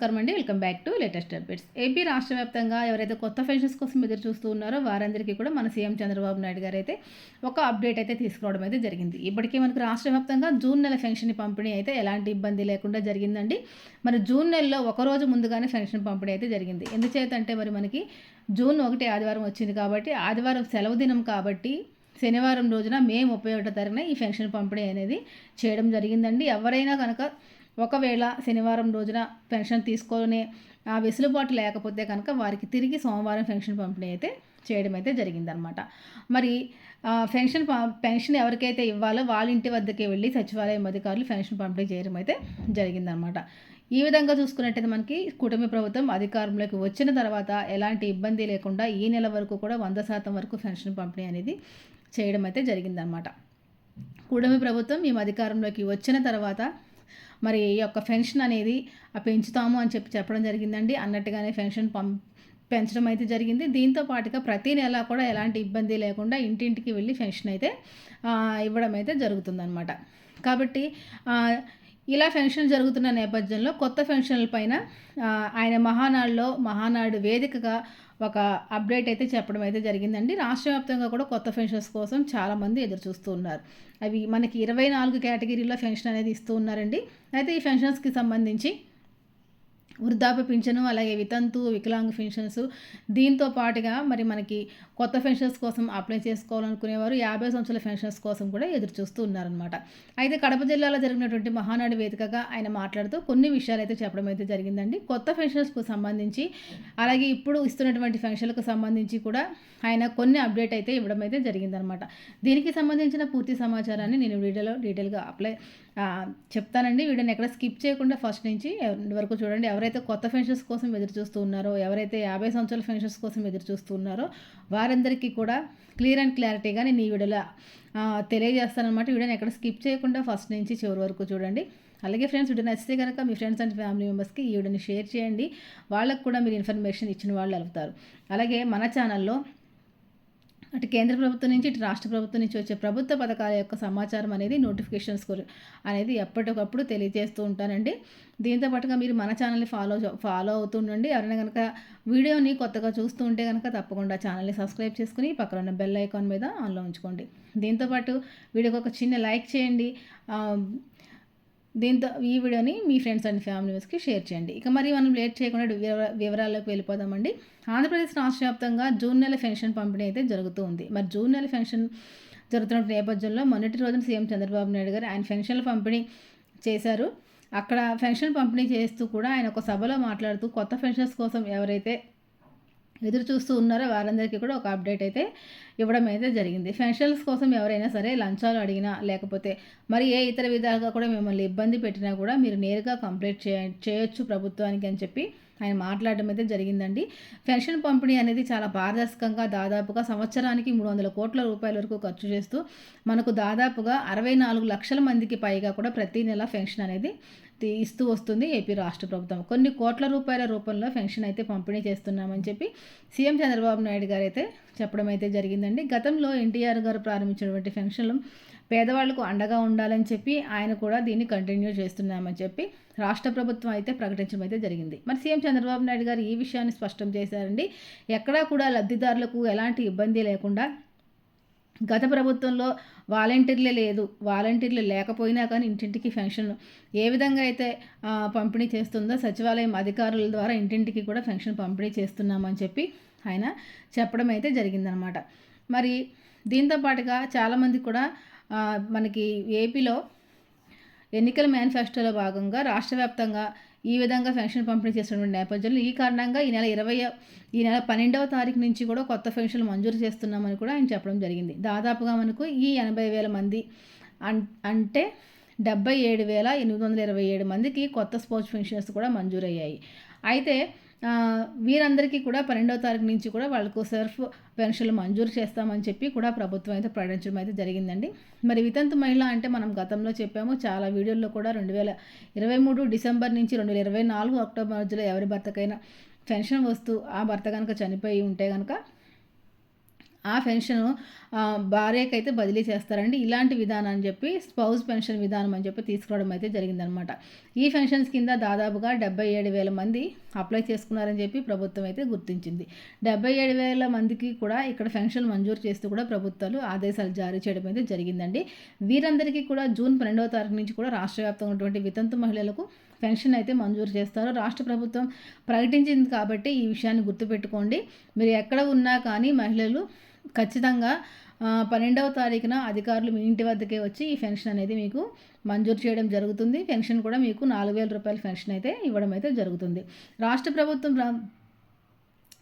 నమస్కారం అండి. Welcome back to latest updates. AP రాష్ట్ర వ్యాప్తంగా ఎవరైతే కొత్త పెన్షన్స్ కోసం ఎదురు చూస్తూ ఉన్నారో వారందరికీ కూడా మన సీఎం చంద్రబాబు నాయుడు గారు అయితే ఒక అప్డేట్ అయితే తీసుకురావడం అయితే జరిగింది. ఇప్పటికే మనకు రాష్ట్ర వ్యాప్తంగా జూన్ నెల పెన్షన్ పంపిణీ అయితే ఎలాంటి ఇబ్బంది లేకుండా జరిగిందండి. మరి జూన్ నెలలో ఒక రోజు ముందుగానే పెన్షన్ పంపిణీ అయితే జరిగింది. ఎందుచేతంటే మరి మనకి జూన్ ఒకటి ఆదివారం వచ్చింది కాబట్టి ఆదివారం సెలవు దినం కాబట్టి శనివారం రోజున మే ముప్పై ఒకటో తారీఖున ఈ పెన్షన్ పంపిణీ అనేది చేయడం జరిగిందండి. ఎవరైనా కనుక ఒకవేళ శనివారం రోజున పెన్షన్ తీసుకొని ఆ వెసులుబాటు లేకపోతే కనుక వారికి తిరిగి సోమవారం పెన్షన్ పంపిణీ అయితే చేయడం అయితే జరిగిందనమాట మరి పెన్షన్ పెన్షన్ ఎవరికైతే ఇవ్వాలో వాళ్ళ ఇంటి వద్దకే వెళ్ళి సచివాలయం అధికారులు పెన్షన్ పంపిణీ చేయడం అయితే జరిగిందనమాట ఈ విధంగా చూసుకున్నట్టయితే మనకి కుటుంబ ప్రభుత్వం అధికారంలోకి వచ్చిన తర్వాత ఎలాంటి ఇబ్బంది లేకుండా ఈ నెల వరకు కూడా వంద శాతం వరకు పెన్షన్ పంపిణీ అనేది చేయడం అయితే జరిగిందనమాట కుటుంబ ప్రభుత్వం మేము అధికారంలోకి వచ్చిన తర్వాత మరి ఈ యొక్క పెన్షన్ అనేది పెంచుతాము అని చెప్పి చెప్పడం జరిగిందండి. అన్నట్టుగానే పెన్షన్ పం పెంచడం అయితే జరిగింది. దీంతో పాటుగా ప్రతి నెల కూడా ఎలాంటి ఇబ్బంది లేకుండా ఇంటింటికి వెళ్ళి పెన్షన్ అయితే ఇవ్వడం అయితే జరుగుతుందన్నమాట. కాబట్టి ఇలా పెన్షన్ జరుగుతున్న నేపథ్యంలో కొత్త ఫెన్షన్ల పైన ఆయన మహానాడులో మహానాడు వేదికగా ఒక అప్డేట్ అయితే చెప్పడం అయితే జరిగిందండి. రాష్ట్ర వ్యాప్తంగా కూడా కొత్త పెన్షన్స్ కోసం చాలామంది ఎదురు చూస్తూ ఉన్నారు. అవి మనకి ఇరవై నాలుగు కేటగిరీలో పెన్షన్ అనేది ఇస్తూ ఉన్నారండి. అయితే ఈ పెన్షన్స్కి సంబంధించి వృద్ధాప్య పింఛను అలాగే వితంతు వికలాంగ్ పెన్షన్స్ దీంతో పాటుగా మరి మనకి కొత్త పెన్షన్స్ కోసం అప్లై చేసుకోవాలనుకునేవారు యాభై సంవత్సరాల పెన్షన్స్ కోసం కూడా ఎదురు చూస్తూ ఉన్నారనమాట అయితే కడప జిల్లాలో జరిగినటువంటి మహానాడు వేదికగా ఆయన మాట్లాడుతూ కొన్ని విషయాలు అయితే చెప్పడం అయితే జరిగిందండి. కొత్త పెన్షన్స్కు సంబంధించి అలాగే ఇప్పుడు ఇస్తున్నటువంటి పెన్షన్లకు సంబంధించి కూడా ఆయన కొన్ని అప్డేట్ అయితే ఇవ్వడం అయితే జరిగిందనమాట దీనికి సంబంధించిన పూర్తి సమాచారాన్ని నేను వీడియోలో డీటెయిల్గా అప్లై చెప్తానండి. వీడియోని ఎక్కడ స్కిప్ చేయకుండా ఫస్ట్ నుంచి వరకు చూడండి. ఎవరైతే కొత్త ఫెన్షన్స్ కోసం ఎదురు చూస్తూ ఉన్నారో ఎవరైతే యాభై సంవత్సరాల ఫెన్షన్స్ కోసం ఎదురు చూస్తూ ఉన్నారో వారందరికీ కూడా క్లియర్ అండ్ క్లారిటీగా నేను ఈ వీడియోలో తెలియజేస్తానమాట వీడియోని ఎక్కడ స్కిప్ చేయకుండా ఫస్ట్ నుంచి చివరి వరకు చూడండి. అలాగే ఫ్రెండ్స్ వీడియో నచ్చితే కనుక మీ ఫ్రెండ్స్ అండ్ ఫ్యామిలీ మెంబర్స్కి ఈ వీడియోని షేర్ చేయండి. వాళ్ళకు కూడా మీరు ఇన్ఫర్మేషన్ ఇచ్చిన వాళ్ళు అవుతారు. అలాగే మన ఛానల్లో అటు కేంద్ర ప్రభుత్వం నుంచి ఇటు రాష్ట్ర ప్రభుత్వం నుంచి వచ్చే ప్రభుత్వ పథకాల యొక్క సమాచారం అనేది నోటిఫికేషన్స్ అనేది ఎప్పటికప్పుడు తెలియజేస్తూ ఉంటానండి. దీంతో పాటుగా మీరు మన ఛానల్ని ఫాలో ఫాలో అవుతుండండి. ఎవరైనా కనుక వీడియోని కొత్తగా చూస్తూ ఉంటే కనుక తప్పకుండా ఛానల్ని సబ్స్క్రైబ్ చేసుకుని పక్కన ఉన్న బెల్ ఐకాన్ మీద ఆన్లో ఉంచుకోండి. దీంతోపాటు వీడియోకి ఒక చిన్న లైక్ చేయండి. దీంతో ఈ వీడియోని మీ ఫ్రెండ్స్ అండ్ ఫ్యామిలీ మెంబర్స్కి షేర్ చేయండి. ఇక మరి మనం లేట్ చేయకుండా వివరాల్లోకి వెళ్ళిపోదామండి. ఆంధ్రప్రదేశ్ రాష్ట్ర వ్యాప్తంగా జూన్ నెల పెన్షన్ పంపిణీ అయితే జరుగుతూ ఉంది. మరి జూన్ నెల పెన్షన్ జరుగుతున్న నేపథ్యంలో మొన్నటి రోజున సీఎం చంద్రబాబు నాయుడు గారు ఆయన పెన్షన్ల పంపిణీ చేశారు. అక్కడ పెన్షన్ పంపిణీ చేస్తూ కూడా ఆయన ఒక సభలో మాట్లాడుతూ కొత్త పెన్షన్స్ కోసం ఎవరైతే ఎదురు చూస్తూ ఉన్నారో వారందరికీ కూడా ఒక అప్డేట్ అయితే ఇవ్వడం అయితే జరిగింది. పెన్షన్స్ కోసం ఎవరైనా సరే లంచాలు అడిగినా లేకపోతే మరి ఏ ఇతర విధాలుగా కూడా మిమ్మల్ని ఇబ్బంది పెట్టినా కూడా మీరు నేరుగా కంప్లైంట్ చేయ చేయొచ్చు ప్రభుత్వానికి అని చెప్పి ఆయన మాట్లాడడం అయితే జరిగిందండి. పెన్షన్ పంపిణీ అనేది చాలా పారదర్శకంగా దాదాపుగా సంవత్సరానికి మూడు వందల కోట్ల రూపాయల వరకు ఖర్చు చేస్తూ మనకు దాదాపుగా అరవై నాలుగు లక్షల మందికి పైగా కూడా ప్రతి నెల పెన్షన్ అనేది ఇస్తూ వస్తుంది ఏపీ రాష్ట్ర ప్రభుత్వం. కొన్ని కోట్ల రూపాయల రూపంలో పెన్షన్ అయితే పంపిణీ చేస్తున్నామని చెప్పి సీఎం చంద్రబాబు నాయుడు గారు అయితే చెప్పడం అయితే జరిగిందండి. గతంలో ఎన్టీఆర్ గారు ప్రారంభించినటువంటి పెన్షన్లు పేదవాళ్ళకు అండగా ఉండాలని చెప్పి ఆయన కూడా దీన్ని కంటిన్యూ చేస్తున్నామని చెప్పి రాష్ట్ర ప్రభుత్వం అయితే ప్రకటించడం అయితే జరిగింది. మరి సీఎం చంద్రబాబు నాయుడు గారు ఈ విషయాన్ని స్పష్టం చేశారండి. ఎక్కడా కూడా లబ్ధిదారులకు ఎలాంటి ఇబ్బంది లేకుండా గత ప్రభుత్వంలో వాలంటీర్లే లేదు. వాలంటీర్లు లేకపోయినా కానీ ఇంటింటికి ఫెన్షన్ ఏ విధంగా అయితే పంపిణీ చేస్తుందో సచివాలయం అధికారుల ద్వారా ఇంటింటికి కూడా ఫెన్షన్ పంపిణీ చేస్తున్నామని చెప్పి ఆయన చెప్పడం అయితే జరిగిందనమాట. మరి దీంతో పాటుగా చాలామంది కూడా మనకి ఏపీలో ఎన్నికల మేనిఫెస్టోలో భాగంగా రాష్ట్ర వ్యాప్తంగా ఈ విధంగా పెన్షన్ పంపిణీ చేస్తున్న నేపథ్యంలో ఈ కారణంగా ఈ నెల ఇరవై ఈ నెల పన్నెండవ తారీఖు నుంచి కూడా కొత్త పెన్షన్లు మంజూరు చేస్తున్నామని కూడా ఆయన చెప్పడం జరిగింది. దాదాపుగా మనకు ఈ ఎనభై వేల మంది అంటే డెబ్బై ఏడు వేల ఎనిమిది వందల ఇరవై ఏడు మందికి కొత్త స్పోర్ట్స్ పెన్షన్స్ కూడా మంజూరయ్యాయి. అయితే వీరందరికీ కూడా పన్నెండవ తారీఖు నుంచి కూడా వాళ్ళకు సెల్ఫ్ పెన్షన్లు మంజూరు చేస్తామని చెప్పి కూడా ప్రభుత్వం అయితే ప్రకటించడం అయితే జరిగిందండి. మరి వితంతు మహిళ అంటే మనం గతంలో చెప్పాము చాలా వీడియోల్లో కూడా రెండు వేల ఇరవై మూడు డిసెంబర్ నుంచి రెండు వేల ఇరవై నాలుగు అక్టోబర్ మధ్యలో ఎవరి భర్తకైనా పెన్షన్ వస్తూ ఆ భర్త కనుక చనిపోయి ఉంటే కనుక ఆ పెన్షన్ భార్యకైతే బదిలీ చేస్తారండి. ఇలాంటి విధానం అని చెప్పి స్పౌజ్ పెన్షన్ విధానం అని చెప్పి తీసుకురావడం అయితే జరిగిందనమాట. ఈ పెన్షన్స్ కింద దాదాపుగా డెబ్బై ఏడు వేల మంది అప్లై చేసుకున్నారని చెప్పి ప్రభుత్వం అయితే గుర్తించింది. డెబ్బై ఏడు వేల మందికి కూడా ఇక్కడ పెన్షన్ మంజూరు చేస్తూ కూడా ప్రభుత్వాలు ఆదేశాలు జారీ చేయడం అయితే జరిగిందండి. వీరందరికీ కూడా జూన్ పన్నెండవ తారీఖు నుంచి కూడా రాష్ట్ర వ్యాప్తంగా ఉన్నటువంటి వితంతు మహిళలకు పెన్షన్ అయితే మంజూరు చేస్తారు. రాష్ట్ర ప్రభుత్వం ప్రకటించింది కాబట్టి ఈ విషయాన్ని గుర్తుపెట్టుకోండి. మీరు ఎక్కడ ఉన్నా కానీ మహిళలు ఖచ్చితంగా పన్నెండవ తారీఖున అధికారులు మీ ఇంటి వద్దకే వచ్చి ఈ పెన్షన్ అనేది మీకు మంజూరు చేయడం జరుగుతుంది. పెన్షన్ కూడా మీకు నాలుగు వేల రూపాయల పెన్షన్ అయితే ఇవ్వడం అయితే జరుగుతుంది. రాష్ట్ర ప్రభుత్వం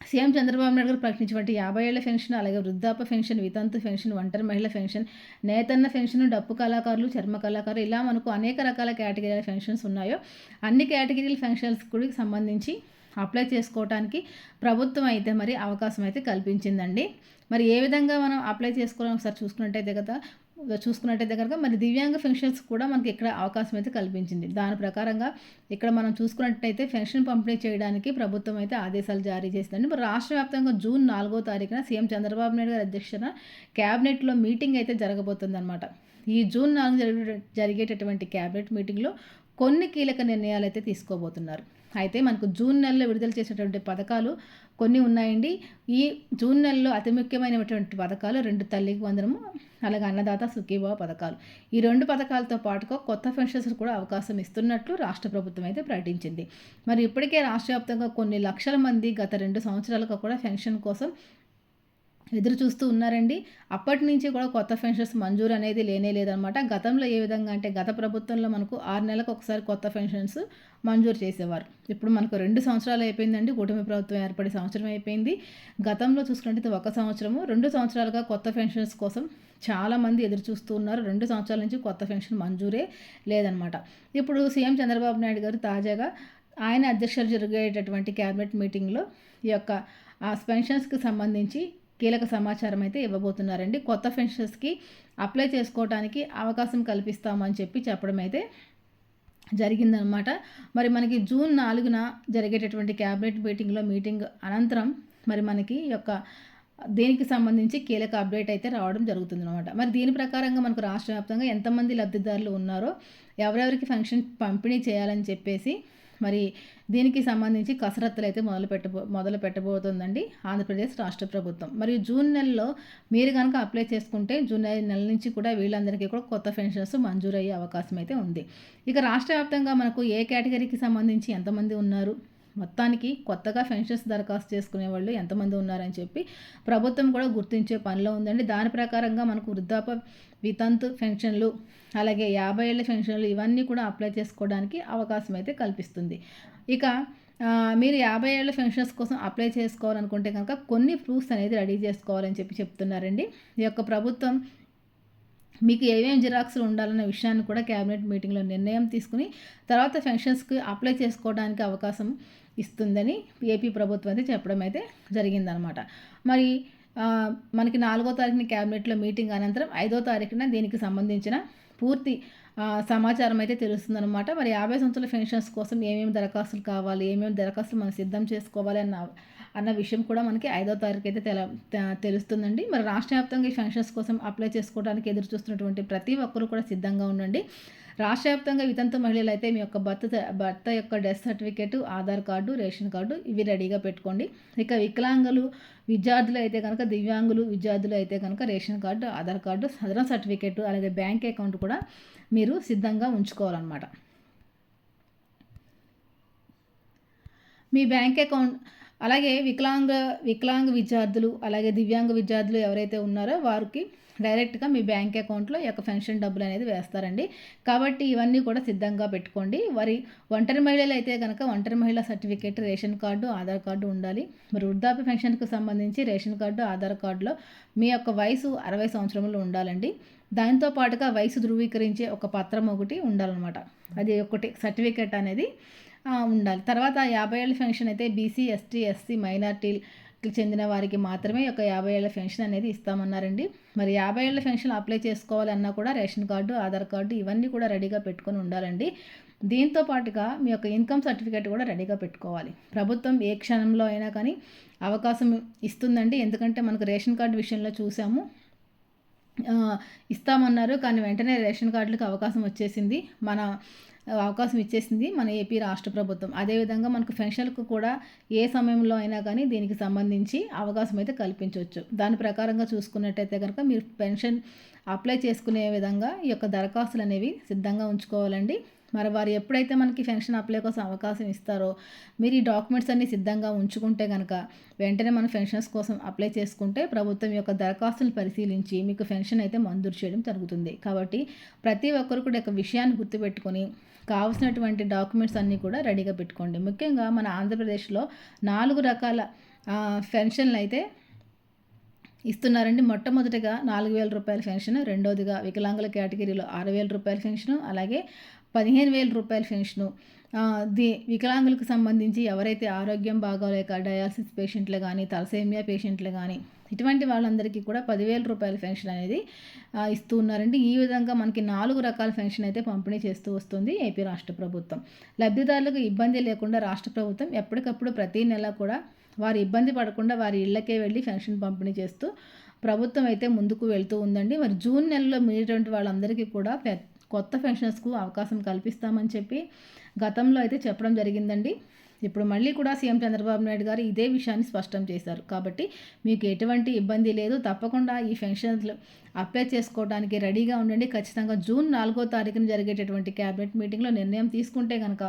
సీఎం చంద్రబాబు నాయుడు గారు ప్రకటించినటువంటి యాభై ఏళ్ళ పెన్షన్ అలాగే వృద్ధాప పెన్షన్ వితంతు పెన్షన్ ఒంటరి మహిళ పెన్షన్ నేతన్న పెన్షన్ డప్పు కళాకారులు చర్మ కళాకారులు ఇలా మనకు అనేక రకాల కేటగిరీల పెన్షన్స్ ఉన్నాయో అన్ని కేటగిరీల పెన్షన్స్ కూడా సంబంధించి అప్లై చేసుకోవడానికి ప్రభుత్వం అయితే మరి అవకాశం అయితే కల్పించిందండి. మరి ఏ విధంగా మనం అప్లై చేసుకోవాలని ఒకసారి చూసుకున్నట్టయితే కదా చూసుకున్నట్టయితే కనుక మరి దివ్యాంగ పెన్షన్స్ కూడా మనకి ఇక్కడ అవకాశం అయితే కల్పించింది. దాని ప్రకారంగా ఇక్కడ మనం చూసుకున్నట్టయితే పెన్షన్ పంపిణీ చేయడానికి ప్రభుత్వం అయితే ఆదేశాలు జారీ చేసిందండి. మరి రాష్ట్ర వ్యాప్తంగా జూన్ నాలుగో తారీఖున సీఎం చంద్రబాబు నాయుడు గారి అధ్యక్షతన క్యాబినెట్లో మీటింగ్ అయితే జరగబోతుందన్నమాట. ఈ జూన్ నాలుగు జరిగే జరిగేటటువంటి క్యాబినెట్ మీటింగ్లో కొన్ని కీలక నిర్ణయాలు అయితే తీసుకోబోతున్నారు. అయితే మనకు జూన్ నెలలో విడుదల చేసేటువంటి పథకాలు కొన్ని ఉన్నాయండి. ఈ జూన్ నెలలో అతి ముఖ్యమైనటువంటి పథకాలు రెండు తల్లికి వందనము అలాగే అన్నదాత సుఖీభావ పథకాలు. ఈ రెండు పథకాలతో పాటుగా కొత్త పెన్షన్స్ కూడా అవకాశం ఇస్తున్నట్లు రాష్ట్ర ప్రభుత్వం అయితే ప్రకటించింది. మరి ఇప్పటికే రాష్ట్ర వ్యాప్తంగా కొన్ని లక్షల మంది గత రెండు సంవత్సరాలుగా కూడా పెన్షన్ కోసం ఎదురు చూస్తూ ఉన్నారండి. అప్పటి నుంచి కూడా కొత్త పెన్షన్స్ మంజూరు అనేది లేనే లేదనమాట. గతంలో ఏ విధంగా అంటే గత ప్రభుత్వంలో మనకు ఆరు నెలలకు ఒకసారి కొత్త పెన్షన్స్ మంజూరు చేసేవారు. ఇప్పుడు మనకు రెండు సంవత్సరాలు అయిపోయిందండి. కూటమి ప్రభుత్వం ఏర్పడి సంవత్సరం అయిపోయింది. గతంలో చూసుకుంటే ఒక సంవత్సరము రెండు సంవత్సరాలుగా కొత్త పెన్షన్స్ కోసం చాలామంది ఎదురు చూస్తూ ఉన్నారు. రెండు సంవత్సరాల నుంచి కొత్త పెన్షన్ మంజూరే లేదనమాట. ఇప్పుడు సీఎం చంద్రబాబు నాయుడు గారు తాజాగా ఆయన అధ్యక్షులు జరిగేటటువంటి క్యాబినెట్ మీటింగ్లో ఈ యొక్క పెన్షన్స్కి సంబంధించి కీలక సమాచారం అయితే ఇవ్వబోతున్నారండి. కొత్త పెన్షన్స్కి అప్లై చేసుకోవడానికి అవకాశం కల్పిస్తామని చెప్పి చెప్పడం అయితే జరిగిందనమాట మరి మనకి జూన్ నాలుగున జరిగేటటువంటి క్యాబినెట్ మీటింగ్లో మీటింగ్ అనంతరం మరి మనకి యొక్క దీనికి సంబంధించి కీలక అప్డేట్ అయితే రావడం జరుగుతుంది అనమాట మరి దీని ప్రకారంగా మనకు రాష్ట్ర వ్యాప్తంగా ఎంతమంది లబ్ధిదారులు ఉన్నారో ఎవరెవరికి ఫంక్షన్ పంపిణీ చేయాలని చెప్పేసి మరి దీనికి సంబంధించి కసరత్తులు అయితే మొదలు పెట్టబో మొదలు పెట్టబోతుందండి ఆంధ్రప్రదేశ్ రాష్ట్ర ప్రభుత్వం. మరియు జూన్ నెలలో మీరు కనుక అప్లై చేసుకుంటే జూన్ నెల నుంచి కూడా వీళ్ళందరికీ కూడా కొత్త పెన్షన్స్ మంజూరయ్యే అవకాశం అయితే ఉంది. ఇక రాష్ట్ర వ్యాప్తంగా మనకు ఏ కేటగిరీకి సంబంధించి ఎంతమంది ఉన్నారు? మొత్తానికి కొత్తగా పెన్షన్స్ దరఖాస్తు చేసుకునే వాళ్ళు ఎంతమంది ఉన్నారని చెప్పి ప్రభుత్వం కూడా గుర్తించే పనిలో ఉందండి. దాని ప్రకారంగా మనకు వృద్ధాప వితంతు పెన్షన్లు అలాగే యాభై ఏళ్ళ పెన్షన్లు ఇవన్నీ కూడా అప్లై చేసుకోవడానికి అవకాశం అయితే కల్పిస్తుంది. ఇక మీరు యాభై ఏళ్ళ పెన్షన్స్ కోసం అప్లై చేసుకోవాలనుకుంటే కనుక కొన్ని ప్రూఫ్స్ అనేది రెడీ చేసుకోవాలని చెప్పి చెప్తున్నారండి. ఈ యొక్క ప్రభుత్వం మీకు ఏమేమి జిరాక్స్లు ఉండాలన్న విషయాన్ని కూడా క్యాబినెట్ మీటింగ్లో నిర్ణయం తీసుకుని తర్వాత పెన్షన్స్కి అప్లై చేసుకోవడానికి అవకాశం ఇస్తుందని ఏపీ ప్రభుత్వం అయితే చెప్పడం అయితే జరిగిందనమాట. మరి మనకి నాలుగో తారీఖున క్యాబినెట్లో మీటింగ్ అనంతరం ఐదో తారీఖున దీనికి సంబంధించిన పూర్తి సమాచారం అయితే తెలుస్తుందన్నమాట మరి యాభై సంవత్సరాల పెన్షన్స్ కోసం ఏమేమి దరఖాస్తులు కావాలి ఏమేమి దరఖాస్తులు మనం సిద్ధం చేసుకోవాలి అన్న అన్న విషయం కూడా మనకి ఐదో తారీఖు అయితే తెల తెలుస్తుందండి. మరి రాష్ట్ర వ్యాప్తంగా ఈ పెన్షన్స్ కోసం అప్లై చేసుకోవడానికి ఎదురు చూస్తున్నటువంటి ప్రతి ఒక్కరు కూడా సిద్ధంగా ఉండండి. రాష్ట్ర వ్యాప్తంగా వితంతు మహిళలు అయితే మీ యొక్క భర్త భర్త యొక్క death certificate Aadhaar card ration card ఇవి రెడీగా పెట్టుకోండి. ఇక వికలాంగులు విద్యార్థులు అయితే కనుక దివ్యాంగులు విద్యార్థులు అయితే కనుక రేషన్ కార్డు ఆధార్ కార్డు సదరణ సర్టిఫికేట్ అలాగే బ్యాంక్ అకౌంట్ కూడా మీరు సిద్ధంగా ఉంచుకోవాలన్నమాట. మీ బ్యాంక్ అకౌంట్ అలాగే వికలాంగ వికలాంగ విద్యార్థులు అలాగే దివ్యాంగ విద్యార్థులు ఎవరైతే ఉన్నారో వారికి డైరెక్ట్గా మీ బ్యాంక్ అకౌంట్లో ఈ యొక్క పెన్షన్ డబ్బులు అనేది వేస్తారండి. కాబట్టి ఇవన్నీ కూడా సిద్ధంగా పెట్టుకోండి. వారి ఒంటరి మహిళలు అయితే కనుక ఒంటరి మహిళ certificate ration card Aadhaar card ఉండాలి. మరి వృద్ధాప్య పెన్షన్కు సంబంధించి రేషన్ కార్డు ఆధార్ కార్డులో మీ యొక్క వయసు అరవై సంవత్సరములు ఉండాలండి. దాంతో పాటుగా వయసు ధృవీకరించే ఒక పత్రం ఒకటి ఉండాలన్నమాట. అది ఒకటి సర్టిఫికేట్ అనేది ఉండాలి. తర్వాత యాభై ఏళ్ళ పెన్షన్ అయితే బీసీ ఎస్టీ ఎస్సీ మైనార్టీ చెందిన వారికి మాత్రమే ఒక యాభై ఏళ్ళ పెన్షన్ అనేది ఇస్తామన్నారండి. మరి యాభై ఏళ్ళ పెన్షన్ అప్లై చేసుకోవాలన్నా కూడా రేషన్ కార్డు ఆధార్ కార్డు ఇవన్నీ కూడా రెడీగా పెట్టుకొని ఉండాలండి. దీంతో పాటుగా మీ యొక్క ఇన్కమ్ సర్టిఫికేట్ కూడా రెడీగా పెట్టుకోవాలి. ప్రభుత్వం ఏ క్షణంలో అయినా కానీ అవకాశం ఇస్తుందండి. ఎందుకంటే మనకు రేషన్ కార్డు విషయంలో చూసాము. ఇస్తామన్నారు. కానీ వెంటనే రేషన్ కార్డులకు అవకాశం వచ్చేసింది. మన అవకాశం ఇచ్చేసింది మన ఏపీ రాష్ట్ర ప్రభుత్వం. అదేవిధంగా మనకు పెన్షన్లకు కూడా ఏ సమయంలో అయినా కానీ దీనికి సంబంధించి అవకాశం అయితే కల్పించవచ్చు. దాని ప్రకారంగా చూసుకున్నట్టయితే కనుక మీరు పెన్షన్ అప్లై చేసుకునే విధంగా ఈ యొక్క దరఖాస్తులు అనేవి సిద్ధంగా ఉంచుకోవాలండి. మరి వారు ఎప్పుడైతే మనకి పెన్షన్ అప్లై కోసం అవకాశం ఇస్తారో మీరు ఈ డాక్యుమెంట్స్ అన్ని సిద్ధంగా ఉంచుకుంటే కనుక వెంటనే మన పెన్షన్స్ కోసం అప్లై చేసుకుంటే ప్రభుత్వం యొక్క దరఖాస్తులను పరిశీలించి మీకు పెన్షన్ అయితే మంజూరు చేయడం జరుగుతుంది. కాబట్టి ప్రతి ఒక్కరు కూడా ఒక విషయాన్ని గుర్తుపెట్టుకొని కావాల్సినటువంటి డాక్యుమెంట్స్ అన్నీ కూడా రెడీగా పెట్టుకోండి. ముఖ్యంగా మన ఆంధ్రప్రదేశ్లో నాలుగు రకాల పెన్షన్లు అయితే ఇస్తున్నారండి. మొట్టమొదటిగా నాలుగు వేల రూపాయల పెన్షన్ రెండోదిగా వికలాంగుల కేటగిరీలో ఆరు వేల రూపాయల పెన్షన్ అలాగే పదిహేను వేల రూపాయల పెన్షను. ది వికలాంగులకు సంబంధించి ఎవరైతే ఆరోగ్యం బాగోలేక డయాలసిస్ పేషెంట్లు కానీ తలసేమియా పేషెంట్లు కానీ ఇటువంటి వాళ్ళందరికీ కూడా పదివేల రూపాయల పెన్షన్ అనేది ఇస్తూ ఉన్నారండి. ఈ విధంగా మనకి నాలుగు రకాల పెన్షన్ అయితే పంపిణీ చేస్తూ వస్తుంది ఏపీ రాష్ట్ర ప్రభుత్వం. లబ్ధిదారులకు ఇబ్బంది లేకుండా రాష్ట్ర ప్రభుత్వం ఎప్పటికప్పుడు ప్రతీ నెల కూడా వారు ఇబ్బంది పడకుండా వారి ఇళ్ళకే వెళ్ళి పెన్షన్ పంపిణీ చేస్తూ ప్రభుత్వం అయితే ముందుకు వెళ్తూ ఉందండి. మరి జూన్ నెలలో మీటువంటి వాళ్ళందరికీ కూడా కొత్త పెన్షన్స్కు అవకాశం కల్పిస్తామని చెప్పి గతంలో అయితే చెప్పడం జరిగిందండి. ఇప్పుడు మళ్ళీ కూడా సీఎం చంద్రబాబు నాయుడు గారు ఇదే విషయాన్ని స్పష్టం చేశారు. కాబట్టి మీకు ఎటువంటి ఇబ్బంది లేదు. తప్పకుండా ఈ పెన్షన్లు అప్లై చేసుకోవడానికి రెడీగా ఉండండి. ఖచ్చితంగా జూన్ నాలుగో తారీఖున జరిగేటటువంటి క్యాబినెట్ మీటింగ్లో నిర్ణయం తీసుకుంటే కనుక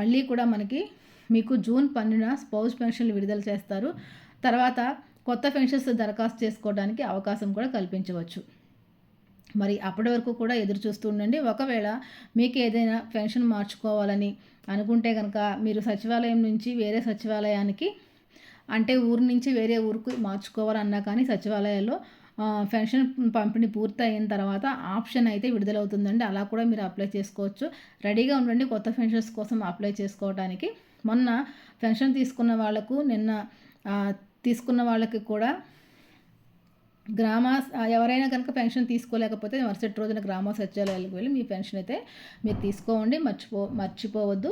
మళ్ళీ కూడా మనకి మీకు జూన్ పన్నెండున స్పౌస్ పెన్షన్లు విడుదల చేస్తారు. తర్వాత కొత్త పెన్షన్స్ దరఖాస్తు చేసుకోవడానికి అవకాశం కూడా కల్పించవచ్చు. మరి అప్పటి వరకు కూడా ఎదురు చూస్తూ ఉండండి. ఒకవేళ మీకు ఏదైనా పెన్షన్ మార్చుకోవాలని అనుకుంటే కనుక మీరు సచివాలయం నుంచి వేరే సచివాలయానికి అంటే ఊరు నుంచి వేరే ఊరుకు మార్చుకోవాలన్నా కానీ సచివాలయాల్లో పెన్షన్ పంపిణీ పూర్తి అయిన తర్వాత ఆప్షన్ అయితే విడుదలవుతుందండి. అలా కూడా మీరు అప్లై చేసుకోవచ్చు. రెడీగా ఉండండి కొత్త పెన్షన్స్ కోసం అప్లై చేసుకోవడానికి మొన్న పెన్షన్ తీసుకున్న వాళ్ళకు నిన్న తీసుకున్న వాళ్ళకి కూడా గ్రామ ఎవరైనా కనుక పెన్షన్ తీసుకోలేకపోతే మరుసటి రోజున గ్రామ సచివాలయాలకు వెళ్ళి మీ పెన్షన్ అయితే మీరు తీసుకోండి మర్చిపో మర్చిపోవద్దు.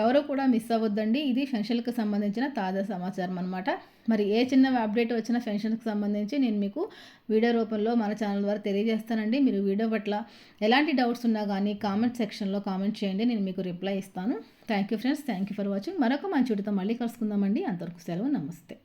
ఎవరు కూడా మిస్ అవ్వద్దండి. ఇది పెన్షన్కి సంబంధించిన తాజా సమాచారం అనమాట మరి ఏ చిన్న అప్డేట్ వచ్చిన పెన్షన్కి సంబంధించి నేను మీకు వీడియో రూపంలో మన ఛానల్ ద్వారా తెలియజేస్తానండి. మీరు వీడియో పట్ల ఎలాంటి డౌట్స్ ఉన్నా కానీ కామెంట్ సెక్షన్లో కామెంట్ చేయండి. నేను మీకు రిప్లై ఇస్తాను. Thank you friends. Thank you for watching. మరొక మంచి వీడితో మళ్ళీ కలుసుకుందామండి. అంతవరకు సెలవు. నమస్తే.